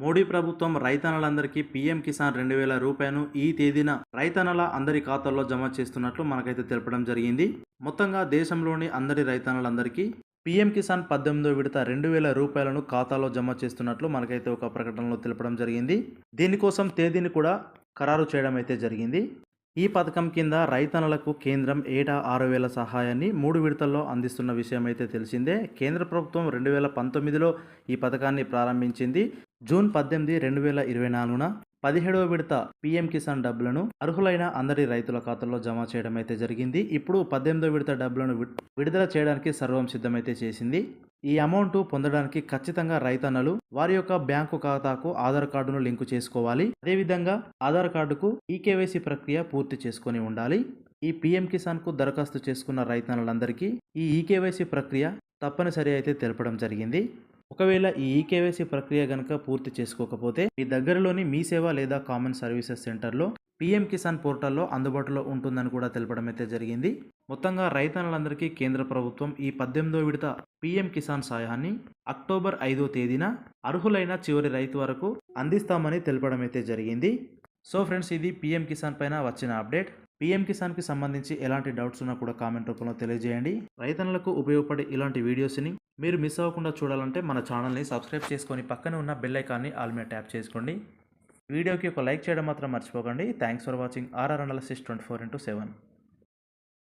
మోడీ ప్రభుత్వం రైతన్నలందరికీ పీఎం కిసాన్ రెండు వేల రూపాయలను ఈ తేదీన రైతన్నల అందరి ఖాతాల్లో జమ చేస్తున్నట్లు మనకైతే తెలపడం జరిగింది. మొత్తంగా దేశంలోని అందరి రైతన్నలందరికీ పీఎం కిసాన్ పద్దెనిమిదో విడత రెండు వేల రూపాయలను ఖాతాలో జమ చేస్తున్నట్లు మనకైతే ఒక ప్రకటనలో తెలపడం జరిగింది. దీనికోసం తేదీని కూడా ఖరారు చేయడం అయితే జరిగింది. ఈ పథకం కింద రైతన్నలకు కేంద్రం ఏటా ఆరు వేల సహాయాన్ని మూడు విడతల్లో అందిస్తున్న విషయం అయితే తెలిసిందే. కేంద్ర ప్రభుత్వం రెండు వేల పంతొమ్మిదిలో ఈ పథకాన్ని ప్రారంభించింది. జూన్ పద్దెనిమిది రెండు వేల ఇరవై నాలుగున పదిహేడవ విడత పీఎం కిసాన్ డబ్బులను అర్హులైన అందరి రైతుల ఖాతాల్లో జమ చేయడం అయితే జరిగింది. ఇప్పుడు పద్దెనిమిదవ విడత డబ్బులను విడుదల చేయడానికి సర్వం సిద్ధమైతే చేసింది. ఈ అమౌంట్ పొందడానికి ఖచ్చితంగా రైతన్నలు వారి యొక్క బ్యాంకు ఖాతాకు ఆధార్ కార్డును లింకు చేసుకోవాలి. అదేవిధంగా ఆధార్ కార్డుకు ఈకేవైసీ ప్రక్రియ పూర్తి చేసుకొని ఉండాలి. ఈ పీఎం కిసాన్కు దరఖాస్తు చేసుకున్న రైతన్నలందరికీ ఈ ఈకేవైసీ ప్రక్రియ తప్పనిసరి అయితే తెలపడం జరిగింది. ఒకవేళ ఈ ఈకేవైసీ ప్రక్రియ కనుక పూర్తి చేసుకోకపోతే మీ దగ్గరలోని మీ సేవ లేదా కామన్ సర్వీసెస్ సెంటర్లో పీఎం కిసాన్ పోర్టల్లో అందుబాటులో ఉంటుందని కూడా తెలపడం అయితే జరిగింది. మొత్తంగా రైతన్నలందరికీ కేంద్ర ప్రభుత్వం ఈ పద్దెనిమిదో విడత పీఎం కిసాన్ సాయాన్ని అక్టోబర్ ఐదో తేదీన అర్హులైన చివరి రైతు వరకు అందిస్తామని తెలపడం అయితే జరిగింది. సో ఫ్రెండ్స్ ఇది పీఎం కిసాన్ పైన వచ్చిన అప్డేట్. పీఎం కిసాన్కి సంబంధించి ఎలాంటి డౌట్స్ ఉన్నా కూడా కామెంట్ రూపంలో తెలియజేయండి. రైతన్నలకు ఉపయోగపడే ఇలాంటి వీడియోస్ని మీరు మిస్ అవ్వకుండా చూడాలంటే మన ఛానల్ని సబ్స్క్రైబ్ చేసుకొని పక్కనే ఉన్న బెల్ ఐకాన్ని ఆల్ మీద ట్యాప్ చేసుకోండి. వీడియోకి ఒక లైక్ చేయడం మాత్రం మర్చిపోకండి. Thanks for watching RR analysis twenty four into seven